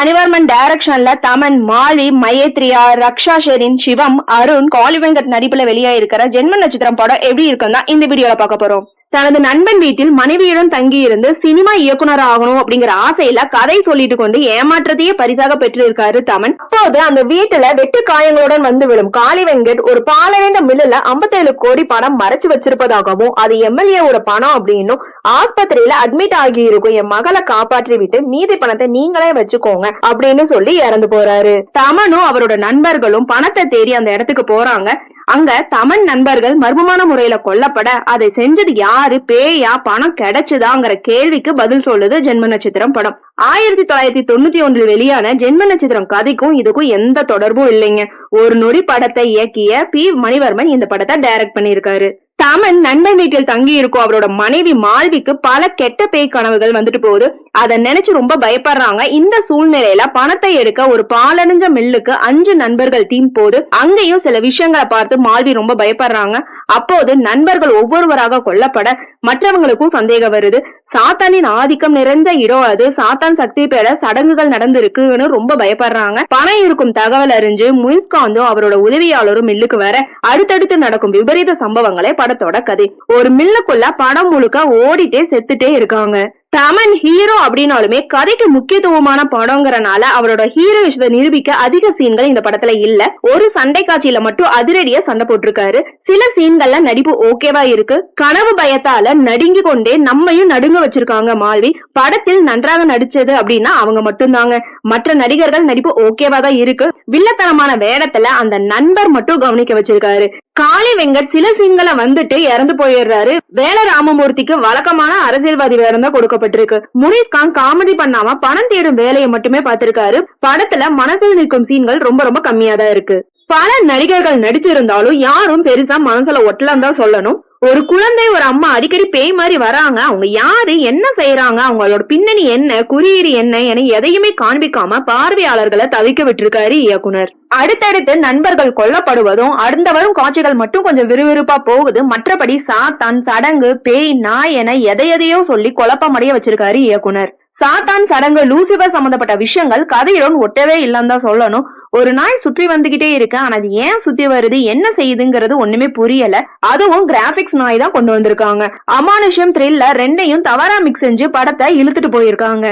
மணிவர்மன் டைரக்ஷன்ல தமன் மாலி மயத்ரியா ரக்ஷா ஷெரின் சிவம் அருண் காளிவெங்கட் நடிப்புல வெளியாயிருக்கிற ஜென்ம நட்சத்திரம் படம் எப்படி இருக்குன்னா இந்த வீடியோல பார்க்க போறோம். தனது நண்பன் வீட்டில் மனைவியுடன் தங்கியிருந்து சினிமா இயக்குனர் ஆகணும் அப்படிங்கிற ஆசையில கதை சொல்லிட்டு கொண்டு ஏமாற்றத்தையே பரிசாக பெற்றிருக்காரு தமன். அப்போது அந்த வீட்டுல வெட்டு காயங்களுடன் வந்து விடும் காளி வெங்கட் ஒரு பாலடைந்த மில்லுல 57 கோடி பணம் மறைச்சு வச்சிருப்பதாகவும் அது எம்எல்ஏவோட பணம் அப்படின்னும் ஆஸ்பத்திரியில அட்மிட் ஆகி இருக்கும் என் மகளை காப்பாற்றி விட்டு மீதி பணத்தை நீங்களே வச்சுக்கோங்க அப்படின்னு சொல்லி இறந்து போறாரு. தமனும் அவரோட நண்பர்களும் பணத்தை தேடி அந்த இடத்துக்கு போறாங்க. அங்க தமிழ் நண்பர்கள் மர்மமான முறையில கொல்லப்பட அதை செஞ்சது யாரு? பேயா? பணம் கிடைச்சதாங்கிற கேள்விக்கு பதில் சொல்லுது ஜென்ம நட்சத்திரம் படம். ஆயிரத்தி தொள்ளாயிரத்தி தொண்ணூத்தி ஒன்றில் வெளியான ஜென்ம நட்சத்திரம் கதைக்கும் இதுக்கும் எந்த தொடர்பும் இல்லைங்க. ஒரு நொடி படத்தை இயக்கிய பி. மணிவர்மன் இந்த படத்தை டைரக்ட் பண்ணியிருக்காரு. தமன் நண்பன் வீட்டில் தங்கி இருக்கும் அவரோட மனைவி மால்விக்கு பல கெட்ட பேய் கனவுகள் வந்துட்டு போகுது. அதை நினைச்சு ரொம்ப பயப்படுறாங்க. இந்த சூழ்நிலையில பணத்தை எடுக்க ஒரு பாலடைஞ்ச மில்லுக்கு அஞ்சு நண்பர்கள் டீம் போது அங்கேயும் சில விஷயங்களை பார்த்து மால்வி ரொம்ப பயப்படுறாங்க. அப்போது நண்பர்கள் ஒவ்வொருவராக கொல்லப்பட மற்றவங்களுக்கும் சந்தேகம் வருது. சாத்தானின் ஆதிக்கம் நிறைந்த இடம் அது. சாத்தான் சக்தி பெற சடங்குகள் நடந்திருக்குன்னு ரொம்ப பயப்படுறாங்க. பணம் இருக்கும் தகவல் அறிஞ்சு முயிஸ்காந்தும் அவரோட உதவியாளரும் மில்லுக்கு வர அடுத்தடுத்து நடக்கும் விபரீத சம்பவங்களே படத்தோட கதை. ஒரு மில்லுக்குள்ள படம் முழுக்க ஓடிட்டே செத்துட்டே இருக்காங்க. தமன் ஹீரோ அப்படின்னாலுமே கதைக்கு முக்கியத்துவமான படங்கிறனால அவரோட ஹீரோ விஷயத்தை நிரூபிக்க அதிக சீன்கள் இந்த படத்துல இல்ல. ஒரு சண்டை காட்சியில மட்டும் அதிரடியா சண்டை போட்டிருக்காரு. சில சீன்கள்ல நடிப்பு ஓகேவா இருக்கு. கனவு பயத்தால நடுங்கி கொண்டே நம்மையும் நடுங்க வச்சிருக்காங்க மால்வி. படத்தில் நன்றாக நடிச்சது அப்படின்னா அவங்க மட்டும்தாங்க. மற்ற நடிகர்கள் நடிப்பு ஓகேவா தான் இருக்கு. வில்லத்தனமான வேடத்துல அந்த நண்பர் மட்டும் கவனிக்க வச்சிருக்காரு. காளி வெங்கட் சில சீன்களை வந்துட்டு இறந்து போயிடுறாரு. வேல ராமமூர்த்திக்கு வழக்கமான அரசியல்வாதி வேடம் தான் கொடுக்கப்பட்டிருக்கு. முனீஷ் கான் காமெடி பண்ணாம பணம் தேடும் வேலையை மட்டுமே பார்த்திருக்காரு. படத்துல மனசில் நிற்கும் சீன்கள் ரொம்ப ரொம்ப கம்மியா தான் இருக்கு. பல நடிகர்கள் நடிச்சிருந்தாலும் யாரும் பெருசா மனசுல ஒட்டலாம் தான் சொல்லணும். ஒரு குழந்தை ஒரு அம்மா அடிக்கடி பேய் மாதிரி வராங்க. அவங்க யாரு என்ன செய்யறாங்க அவங்களோட பின்னணி என்ன குறியீடு என்ன என எதையுமே காண்பிக்காம பார்வையாளர்களை தவிக்க விட்டிருக்காரு இயக்குனர். அடுத்தடுத்து நண்பர்கள் கொல்லப்படுவதும் அடுத்த வரும் காட்சிகள் மட்டும் கொஞ்சம் விறுவிறுப்பா போகுது. மற்றபடி சாத்தான் சடங்கு பேய் நாய் என எதை எதையோ சொல்லி குழப்பமடைய வச்சிருக்காரு இயக்குனர். சாத்தான் சடங்கு லூசிபர் சம்பந்தப்பட்ட விஷயங்கள் கதையுடன் ஒட்டவே இல்லைன்னு தான் சொல்லணும். ஒரு நாய் சுற்றி வந்துகிட்டே இருக்கு. ஆனா அது ஏன் சுத்தி வருது? என்ன செய்யுதுங்கிறது ஒண்ணுமே புரியல. அதுவும் கிராபிக்ஸ் நாய் தான் கொண்டு வந்திருக்காங்க. அமானுஷம் த்ரில்லர் ரெண்டையும் தவறா மிக்ஸ் செஞ்சு படத்தை இழுத்துட்டு போயிருக்காங்க.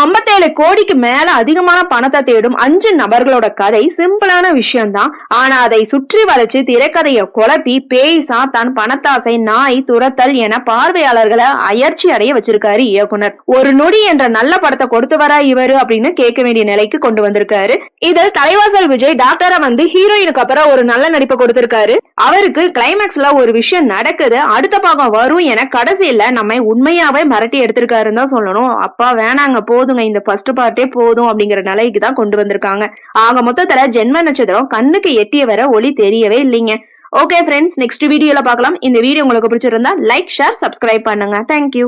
ஐம்பத்தேழு கோடிக்கு மேல அதிகமான பணத்தை தேடும் அஞ்சு நபர்களோட கதை சிம்பிளான விஷயம்தான். ஆனா அதை சுற்றி வளைச்சு திரைக்கதைய குழப்பி பேய் சாத்தான் பணத்தாசை நாய் துரத்தல் என பார்வையாளர்களை அயற்சி அடைய வச்சிருக்காரு இயக்குனர். ஒரு நொடி என்ற நல்ல படத்தை கொடுத்து வரா இவரு அப்படின்னு கேட்க வேண்டிய நிலைக்கு கொண்டு வந்திருக்காரு. இதில் தலைவாசல் விஜய் டாக்டரா வந்து ஹீரோயினுக்கு அப்புறம் ஒரு நல்ல நடிப்பை கொடுத்திருக்காரு. அவருக்கு கிளைமேக்ஸ்ல ஒரு விஷயம் நடக்குது. அடுத்த பாகம் வரும் என கடைசியில நம்மை உண்மையாவே மிரட்டி எடுத்திருக்காருன்னு தான் சொல்லணும். அப்பா வேணாங்க போதுங்க இந்த ஃபர்ஸ்ட் பார்ட்டே போதும் அப்படிங்கிற நிலைக்கு தான் கொண்டு வந்திருக்காங்க. ஆக மொத்தத்துல ஜென்ம நட்சத்திரம் கண்ணுக்கு எட்டிய வர ஒளி தெரியவே இல்லைங்க. ஓகே ஃப்ரெண்ட்ஸ் நெக்ஸ்ட் வீடியோல பார்க்கலாம். இந்த வீடியோ உங்களுக்கு பிடிச்சிருந்தா லைக் ஷேர் சப்ஸ்கிரைப் பண்ணுங்க. Thank you